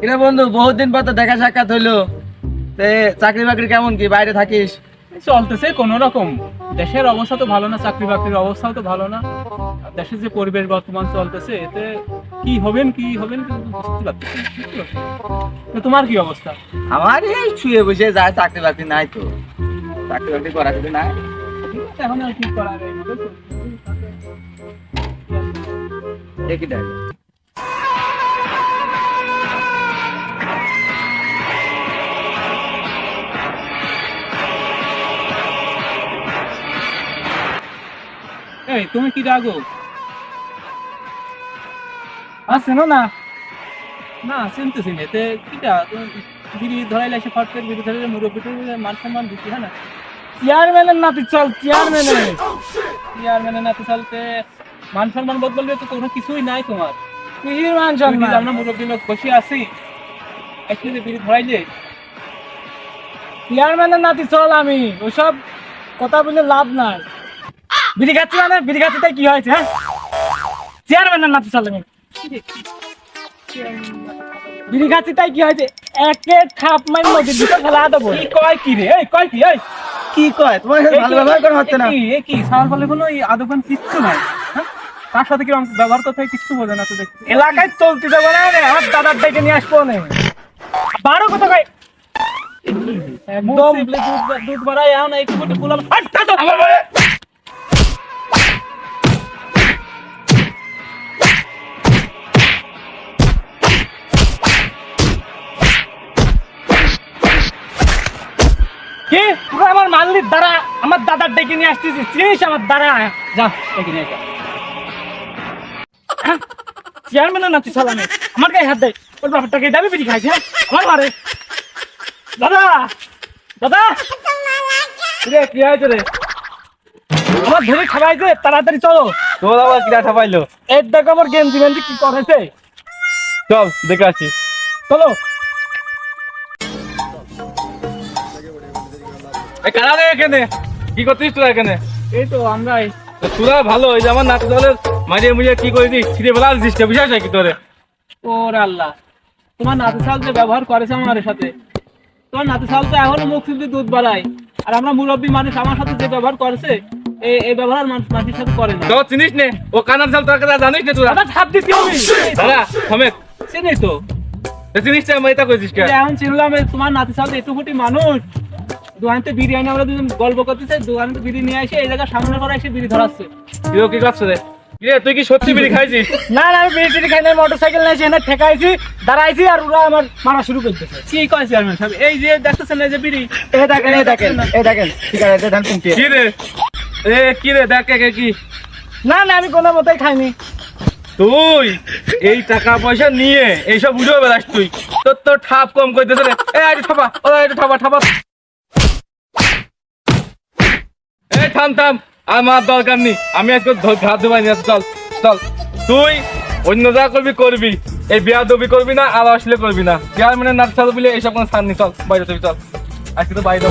কিরে বন্ধু বহুত দিন পর তো দেখা সাক্ষাৎ হইল। তে চাকরি বাকরি কেমন কি? বাইরে থাকিস? চলতেছে কোন রকম। দেশের অবস্থা তো ভালো না চাকরি বাকরির অবস্থাও তো ভালো না। দেশের যে পরিবেশ বর্তমান চলতেছে এতে কি হবেন কি হবেন বুঝতে পারতেছি তো তোমার কি অবস্থা? আমার এই শুয়ে বসে যায় চাকরি বাকরি নাই তো। চাকরি বাকরি করা কিছু নাই। এখন আর কি করা। দেখি দেখ। এই তুমি কি আছে না না? না চিনতেছি না। এতে কিটা? ধরাইলে এসে ফট করে ধরাইলে মুরব্বী মান সম্মান হ্যাঁ না? চেয়ারম্যানের নাতি চল চেয়ারম্যানের চেয়ারম্যানের নাতে চলতে মান সম্মান বোধ বলবে তো কোনো কিছুই নাই তোমার। কিসির মান সম্মান? আমরা মুরব্বী লোক বসে আছি? একটু যদি ধরাইলে? চেয়ারম্যানের নাতি চল আমি ওসব কথা বলে লাভ নাই। বিড়ি খাচ্ছি মানে? বিড়ি খাচ্ছি তাই কি হয়েছে হ্যাঁ? চেয়ারম্যানের নাতি চল বিড়ি খাচ্ছি তাই কি হয়েছে? একে খাপ মারি নদীর ভিতর ফেলা দেবো। কি কয় কি রে? এই কয় কি এই? কি কয়? তোমার ভালো ব্যবহার করা হচ্ছে না। এ কি? এ বলে কোনো এই আদবান কিচ্ছু নাই হ্যাঁ? তার সাথে কীরকম ব্যবহার করতে কিচ্ছু বোঝে না তো দেখছি এলাকায় চলতে দেবো না রে আমার দাদার ডেকে নিয়ে আসব না। বারো কথা কয়। একদম দুধ দুধ এখন একটু একটু বললাম হাট হাট কি? আমার মাল্লির দ্বারা আমার দাদার ডেকে নিয়ে আসতেছিস। চিনিস আমার দ্বারা? যা দেখি নিয়ে যা চেয়ারম্যানের নাতি চালানে আমার গায়ে হাত দেয় ওর ব্যাপারটাকে দাবি খাইছে হ্যাঁ? আমার মারে। দাদা! দাদা! রে কি হয়েছে রে? আমার ধরে খাওয়াইছে তাড়াতাড়ি চলো। তোর আবার কিরা ঠাপাইলো এর দেখো আমার গেঞ্জি মেঞ্জি কি করেছে। চল দেখে আসি। চলো। কারা রে এখানে? কি করছিস তোরা এখানে? এই তো আমরাই। তোরা ভালো এই যে আমার দলের মাঝে মুঝে কি করে দিস? ছিঁড়ে ফেলা দিস কি তোরে? ওর আল্লাহ। তোমার নাতি সাল যে ব্যবহার করেছে আমার সাথে। তোমার নাতি সাল তো এখনও মুখ সিদ্ধি দুধ বাড়ায়। আর আমরা মুরব্বী মানুষ আমার সাথে যে ব্যবহার করেছে এই ব্যবহার মানুষ সাথে করে না। তো চিনিস নে ও কানার চাল তোর কথা জানিস না তোরা? ছাপ দিচ্ছি আমি দাদা সমেত চিনি তো। চিনিস না আমি এটা কইছিস কে? যে এখন চিনলাম তোমার নাতি সাল একটু ফুটি মানুষ দোকানতে বিরিয়ানি আমরা দুজন গল্প করতেছে দোকানে বিড়ি নিয়ে এসে এই জায়গায় সামনে করে এসে বিড়ি ধরাচ্ছে। তুই কি করছ রে? কিরে তুই কি সত্যি বিড়ি খাইছিস? না না আমি বিড়ি টিড়ি খাই না মোটর সাইকেল নিয়ে এনে ঠেকাইছি দাঁড়াইছি আর ওরা আমার মারা শুরু করতেছে। কি কয় চেয়ারম্যান সাহেব? এই যে দেখতেছেন এই যে বিড়ি? এই দেখেন এই দেখেন এই দেখেন ঠিক আছে দেখেন তুমি কি রে? এ কি রে দেখ কে কি? না না আমি কোনো মতেই খাইনি। তুই এই টাকা পয়সা নিয়ে এইসব বুঝে বেড়াস তুই। তোর তো ঠাপ কম করতেছে রে। এ একটু ঠাপা ও ঠাপা ঠাপা। এই, থাম থাম। আমার দরকার নেই। আমি একটু ঘাত দেবাই না চল চল। তুই অন্য যা করবি করবি। এই বিয়া দবি করবি না, আর আসলে করবি না। চেয়ারম্যানের নাচ বলে এইসব কোনো স্থান নেই। চল, বাইরে চল আজকে তো বাইরে